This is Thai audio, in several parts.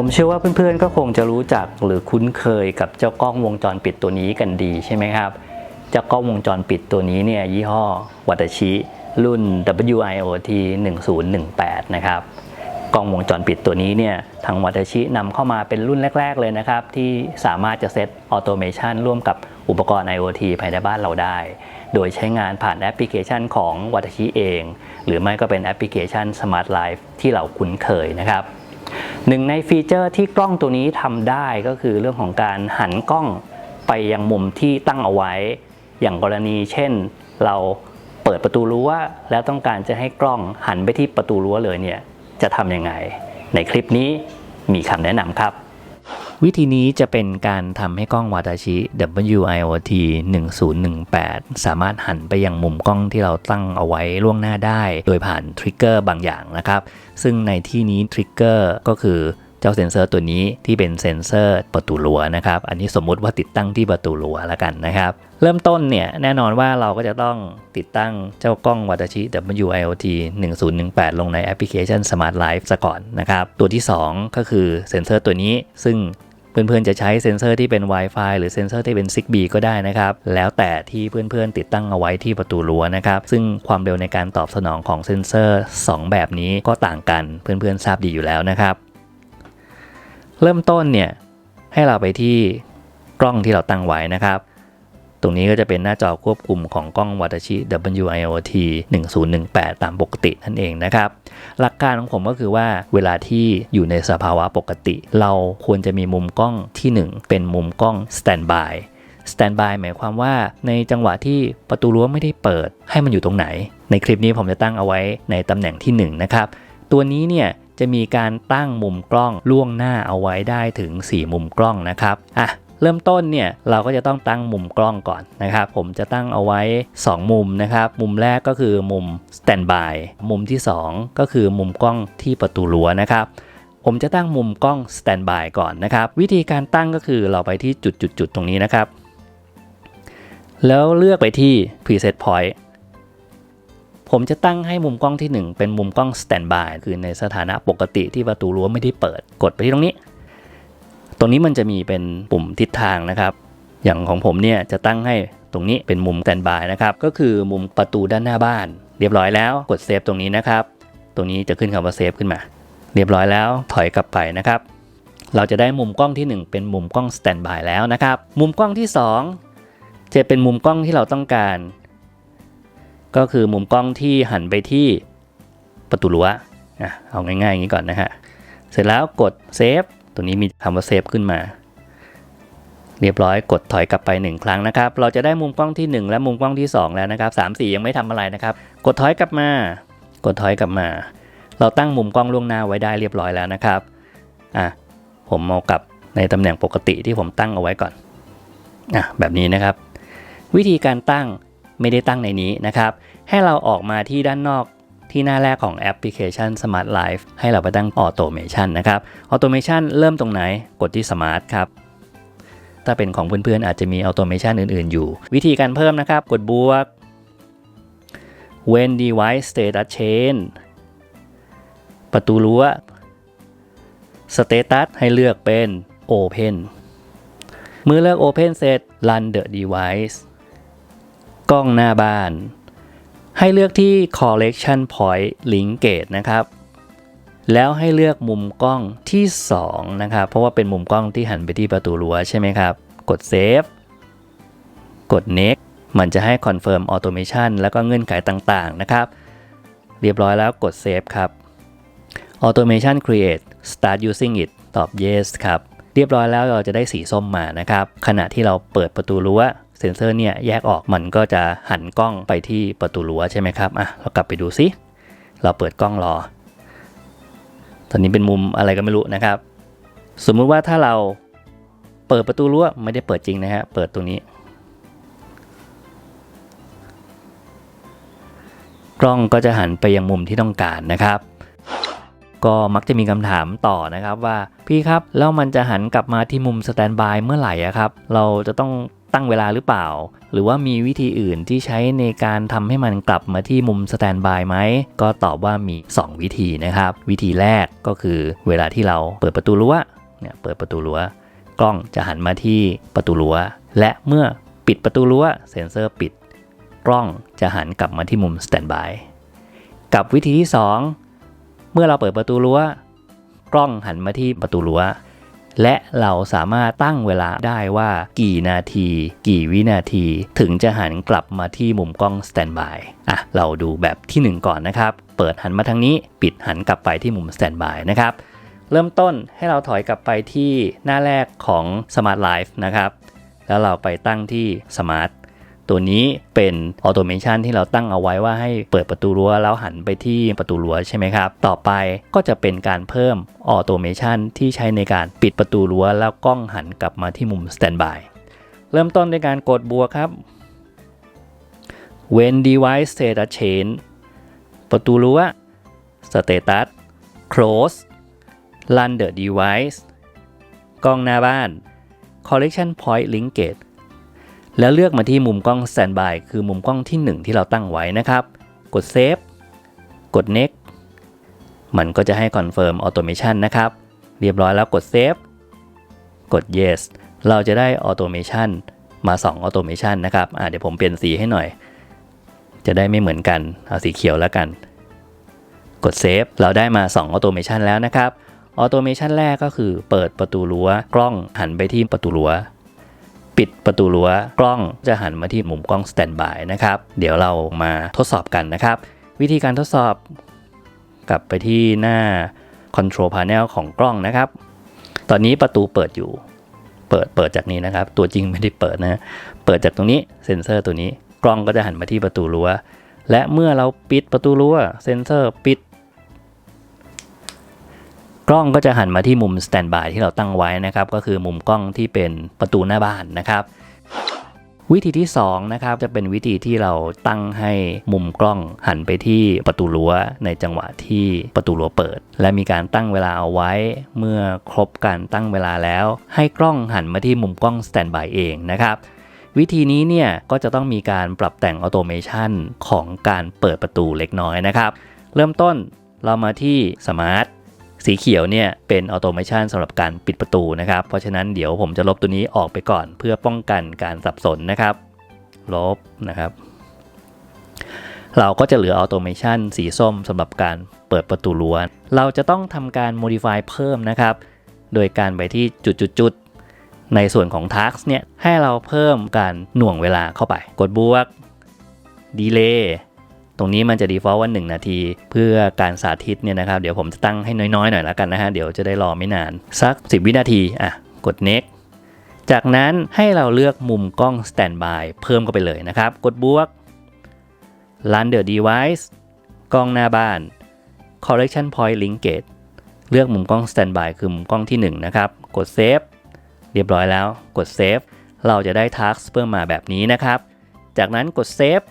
ผมเชื่อว่าเพื่อนๆ ก็คงจะรู้จักหรือคุ้นเคยกับเจ้ากล้องวงจรปิดตัวนี้กันดีใช่ไหมครับ เจ้ากล้องวงจรปิดตัวนี้เนี่ยยี่ห้อวัตชิ รุ่น WIoT 1018 นะครับกล้องวงจรปิดตัวนี้เนี่ยทางวัตชินำเข้ามาเป็นรุ่นแรก ๆ เลยนะครับ ที่สามารถจะเซตออโตเมชันร่วมกับอุปกรณ์ IoT ภายในบ้านเราได้ โดยใช้งานผ่านแอปพลิเคชันของวัตชิเอง หรือไม่ก็เป็นแอปพลิเคชัน Smart Life ที่เราคุ้นเคยนะครับ หนึ่งในฟีเจอร์ที่กล้องตัวนี้ทำได้ก็คือเรื่องของการหันกล้องไปยังมุมที่ตั้งเอาไว้ อย่างกรณีเช่นเราเปิดประตูรั้วแล้วต้องการจะให้กล้องหันไปที่ประตูรั้วเลยเนี่ยจะทำยังไง ในคลิปนี้มีคำแนะนำครับ วิธีนี้จะเป็นการทำให้กล้องวาตาชิ WIoT 1018 สามารถหันไปยังมุมกล้องที่เราตั้งเอาไว้ล่วงหน้าได้ โดยผ่านทริกเกอร์บางอย่างนะครับ ซึ่งในที่นี้ทริกเกอร์ก็คือเจ้าเซ็นเซอร์ตัวนี้ที่เป็นเซ็นเซอร์ประตูรั้วนะครับ อันนี้สมมุติว่าติดตั้งที่ประตูรั้วแล้วกันนะครับ เริ่มต้นเนี่ยแน่นอนว่าเราก็จะต้องติดตั้งเจ้ากล้องวัตชิ WIoT 1018 ลงในแอปพลิเคชัน Smart Life ซะก่อนนะครับ ตัวที่ 2 ก็คือเซ็นเซอร์ตัวนี้ซึ่ง เพื่อนๆจะใช้เซ็นเซอร์ที่เป็น Wi-Fi หรือเซ็นเซอร์ที่เป็น Zigbee ก็ได้นะครับ แล้วแต่ที่เพื่อนๆติดตั้งเอาไว้ที่ประตูรั้วนะครับ ซึ่งความเร็วในการตอบสนองของเซ็นเซอร์ 2 แบบนี้ก็ต่างกันเพื่อนๆทราบดีอยู่แล้วนะครับ เริ่มต้นเนี่ยให้เราไปที่กล้องที่เราตั้งไว้นะครับ ตรงนี้ก็จะเป็นหน้าจอควบคุมของกล้องวัตชิ WIoT 1018 ตามปกตินั่นเองนะครับ หลักการของผมก็คือว่าเวลาที่อยู่ในสภาวะปกติ เราควรจะมีมุมกล้องที่ 1 เป็นมุมกล้อง standby standby หมายความว่าในจังหวะที่ประตูรั้วไม่ได้เปิดให้มันอยู่ตรงไหน ในคลิปนี้ผมจะตั้งเอาไว้ในตำแหน่งที่ 1 นะครับ ตัวนี้เนี่ยจะมีการตั้งมุมกล้องล่วงหน้าเอาไว้ได้ถึง 4 มุมกล้องนะครับอะ เริ่มต้นเนี่ยเราก็จะต้องตั้งมุมกล้องก่อนนะครับ ผมจะตั้งเอาไว้ 2 มุมนะครับ มุมแรกก็คือมุม standby มุมที่ 2 ก็คือมุมกล้องที่ประตูรั้วนะครับผมจะตั้งมุมกล้อง standby ก่อนนะครับ วิธีการตั้งก็คือเราไปที่จุดจุดจุดตรงนี้นะครับ แล้วเลือกไปที่ preset point ผมจะตั้งให้มุมกล้องที่ 1 เป็นมุมกล้อง standby คือในสถานะปกติที่ประตูรั้วไม่ได้เปิด กดไปที่ตรงนี้ ตรงนี้มันจะมีเป็นปุ่มทิศทางนะครับ อย่างของผมเนี่ยจะตั้งให้ตรงนี้เป็นมุม standby นะครับ ก็คือมุมประตูด้านหน้าบ้าน เรียบร้อยแล้วกดเซฟตรงนี้นะครับ ตรงนี้จะขึ้นคำว่าเซฟขึ้นมา เรียบร้อยแล้วถอยกลับไปนะครับ เราจะได้มุมกล้องที่ 1 เป็นมุมกล้อง standby แล้วนะครับ มุมกล้องที่ 2 จะเป็นมุมกล้องที่เราต้องการ ก็คือมุมกล้องที่หันไปที่ประตูรั้วอะเอาง่ายๆอย่างนี้ก่อนนะฮะ เสร็จแล้วกดเซฟ ตัวนี้มีคำว่าเซฟขึ้นมา เรียบร้อยกดถอยกลับไป 1 ครั้งนะครับ เราจะได้มุมกล้องที่ 1 และมุมกล้องที่ 2 แล้วนะครับ3 4 ยังไม่ทำอะไรนะครับ กดถอยกลับมา กดถอยกลับมา เราตั้งมุมกล้องล่วงหน้าไว้ได้เรียบร้อยแล้วนะครับอะผมเอากลับในตำแหน่งปกติที่ผมตั้งเอาไว้ก่อนอะแบบนี้นะครับ วิธีการตั้งไม่ได้ตั้งในนี้นะครับ ให้เราออกมาที่ด้านนอก ที่หน้าแรกของแอปพลิเคชัน Smart Life ให้เราไปตั้ง Automation นะครับ Automation เริ่มตรงไหนกดที่ Smart ครับ ถ้าเป็นของเพื่อนๆ อาจจะมี Automation อื่นๆ อยู่ วิธีการเพิ่มนะครับ กดบวก When device status change ประตูรั้ว Status ให้เลือกเป็น Open เมื่อเลือก Open เสร็จ Run the device กล้องหน้าบ้าน ให้เลือกที่ collection point link gate นะครับ แล้วให้เลือกมุมกล้องที่ 2 นะครับ เพราะว่าเป็นมุมกล้องที่หันไปที่ประตูรั้วใช่ไหมครับ กด save กด next มันจะให้ confirm automation แล้วก็เงื่อนไขต่างๆ นะครับ เรียบร้อยแล้วกด save ครับ automation create start using it ตอบ yes ครับ เรียบร้อยแล้วเราจะได้สีส้มมานะครับ ขณะที่เราเปิดประตูรั้ว เซ็นเซอร์เนี่ยแยกออกมันก็จะหันกล้องไปที่ประตูรั้วใช่ไหมครับอะเรากลับไปดูซิ เราเปิดกล้องรอ ตอนนี้เป็นมุมอะไรก็ไม่รู้นะครับ สมมุติว่าถ้าเราเปิดประตูรั้วไม่ได้เปิดจริงนะฮะ เปิดตรงนี้ กล้องก็จะหันไปยังมุมที่ต้องการนะครับ ก็มักจะมีคำถามต่อนะครับว่าพี่ครับ แล้วมันจะหันกลับมาที่มุมสแตนบายเมื่อไหร่อะครับ เราจะต้อง ตั้งเวลาหรือเปล่า หรือว่ามีวิธีอื่นที่ใช้ในการทำให้มันกลับมาที่มุมสแตนบายไหม ก็ตอบว่ามี 2 วิธีนะครับ วิธีแรกก็คือเวลาที่เราเปิดประตูรั้วเนี่ยเปิดประตูรั้ว กล้องจะหันมาที่ประตูรั้ว และเมื่อปิดประตูรั้วเซ็นเซอร์ปิด กล้องจะหันกลับมาที่มุมสแตนบายกับวิธีที่ 2 เมื่อเราเปิดประตูรั้ว กล้องหันมาที่ประตูรั้ว และเราสามารถตั้งเวลาได้ว่ากี่นาที กี่วินาที ถึงจะหันกลับมาที่มุมกล้องสแตนบายอะเราดูแบบที่ 1 ก่อนนะครับ เปิดหันมาทางนี้ ปิดหันกลับไปที่มุมสแตนบายนะครับ เริ่มต้นให้เราถอยกลับไปที่หน้าแรกของ Smart Life นะครับ แล้วเราไปตั้งที่ Smart ตัวนี้เป็นออโตเมชันที่เราตั้งเอาไว้ว่าให้เปิดประตูรั้วแล้วหันไปที่ประตูรั้วใช่ไหมครับ ต่อไปก็จะเป็นการเพิ่มออโตเมชันที่ใช้ในการปิดประตูรั้วแล้วกล้องหันกลับมาที่มุมสแตนบายเริ่มต้นด้วยการกดบัวครับ when device status change ประตูรั้ว status close run the device กล้องหน้าบ้าน collection point linkage แล้วเลือกมาที่มุมกล้อง standby คือมุมกล้องที่ 1 ที่เราตั้งไว้นะครับ กด save กด next มันก็จะให้ confirm automation นะครับ เรียบร้อยแล้วกด save กด yes เราจะได้ automation มา 2 automation นะครับเดี๋ยวผมเปลี่ยนสีให้หน่อย จะได้ไม่เหมือนกัน เอาสีเขียวแล้วกัน กด save เราได้มา 2 automation แล้วนะครับ automation แรกก็คือเปิดประตูรั้วกล้องหันไปที่ประตูรั้ว ปิดประตูรั้วกล้องจะหันมาที่มุมกล้องสแตนบายนะครับ เดี๋ยวเรามาทดสอบกันนะครับ วิธีการทดสอบ กลับไปที่หน้า Control Panel ของกล้องนะครับ ตอนนี้ประตูเปิดอยู่ เปิดเปิดจากนี้นะครับ ตัวจริงไม่ได้เปิดนะ เปิดจากตรงนี้เซ็นเซอร์ตัวนี้ กล้องก็จะหันมาที่ประตูรั้วและเมื่อเราปิดประตูรั้วเซ็นเซอร์ปิด กล้องก็จะหันมาที่มุมสแตนบายที่เราตั้งไว้นะครับ ก็คือมุมกล้องที่เป็นประตูหน้าบ้านนะครับ วิธีที่2นะครับจะเป็นวิธีที่เราตั้งให้มุมกล้องหันไปที่ประตูรั้วในจังหวะที่ประตูรั้วเปิด และมีการตั้งเวลาเอาไว้ เมื่อครบการตั้งเวลาแล้ว ให้กล้องหันมาที่มุมกล้องสแตนบายเองนะครับวิธีนี้เนี่ยก็จะต้องมีการปรับแต่งออโตเมชันของการเปิดประตูเล็กน้อยนะครับ เริ่มต้นเรามาที่สมาร์ท สีเขียวเนี่ยเป็นออโตเมชันสำหรับการปิดประตูนะครับ เพราะฉะนั้นเดี๋ยวผมจะลบตัวนี้ออกไปก่อนเพื่อป้องกันการสับสนนะครับ ลบนะครับ เราก็จะเหลือออโตเมชันสีส้มสำหรับการเปิดประตูรั้วน เราจะต้องทำการ modify เพิ่มนะครับ โดยการไปที่จุดๆๆในส่วนของ task เนี่ยให้เราเพิ่มการหน่วงเวลาเข้าไป กดบวก delay ตรงนี้มันจะ default ว่า 1 นาที เพื่อการสาธิตเนี่ยนะครับเดี๋ยวผมจะตั้งให้น้อยๆหน่อยแล้วกันนะฮะเดี๋ยวจะได้รอไม่นานสัก 10 วินาทีอะกด next จากนั้นให้เราเลือกมุมกล้อง standby เพิ่มเข้าไปเลยนะครับ กดบวก run the device กล้องหน้าบ้าน correction point linkage เลือกมุมกล้อง standby คือมุมกล้องที่ 1 นะครับ กด save เรียบร้อยแล้ว กด save เราจะได้ task เพิ่มมาแบบนี้นะครับ จากนั้นกด save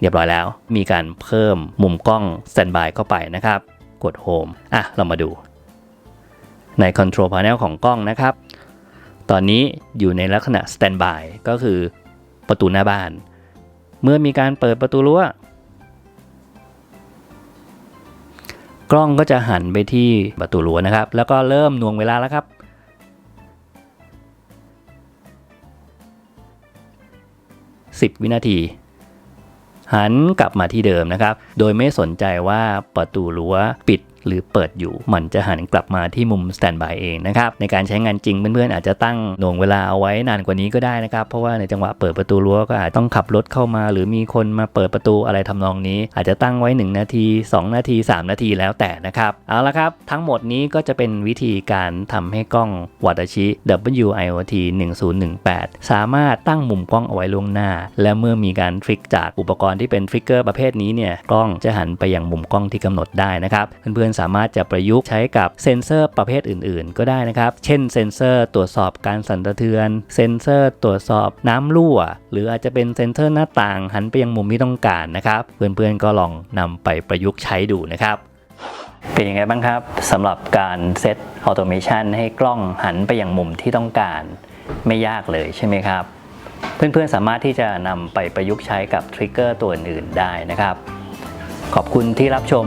เรียบร้อยแล้ว มีการเพิ่มมุมกล้อง standby เข้าไปนะครับ กด home อะ เรามาดู ใน control panel ของกล้องนะครับ ตอนนี้อยู่ในลักษณะ standby ก็คือประตูหน้าบ้าน เมื่อมีการเปิดประตูรั้วกล้องก็จะหันไปที่ประตูรั้วนะครับ แล้วก็เริ่มน่วงเวลาแล้วครับ 10 วินาที หันกลับมาที่เดิมนะครับ โดยไม่สนใจว่าประตูรั้วปิด หรือเปิดอยู่ มันจะหันกลับมาที่มุมสแตนบายเองนะครับ ในการใช้งานจริงเพื่อนๆอาจจะตั้งหน่วงเวลาเอาไว้นานกว่านี้ก็ได้นะครับ เพราะว่าในจังหวะเปิดประตูรั้วก็อาจต้องขับรถเข้ามา หรือมีคนมาเปิดประตูอะไรทำนองนี้ อาจจะตั้งไว้ 1 นาที 2 นาที 3 นาทีแล้วแต่นะครับ เอาละครับ ทั้งหมดนี้ก็จะเป็นวิธีการทำให้กล้องวัตชิ WIoT 1018 สามารถตั้งมุมกล้องเอาไว้ล่วงหน้า และเมื่อมีการทริกจากอุปกรณ์ที่เป็นทริกเกอร์ประเภทนี้เนี่ยกล้องจะหันไปยังมุมกล้องที่กำหนดได้นะครับเพื่อนสามารถจะประยุกต์ใช้กับเซนเซอร์ประเภทอื่น ๆ ก็ได้นะครับ เช่นเซนเซอร์ตรวจสอบการสั่นสะเทือน เซนเซอร์ตรวจสอบน้ำรั่ว หรืออาจจะเป็นเซนเซอร์หน้าต่างหันไปยังมุมที่ต้องการนะครับ เพื่อนๆก็ลองนำไปประยุกต์ใช้ดูนะครับเป็นยังไงบ้างครับสำหรับการเซตออโตเมชันให้กล้องหันไปอย่างมุมที่ต้องการ ไม่ยากเลยใช่ไหมครับ เพื่อนๆสามารถที่จะนำไปประยุกต์ใช้กับทริกเกอร์ตัวอื่นๆได้นะครับ ขอบคุณที่รับชม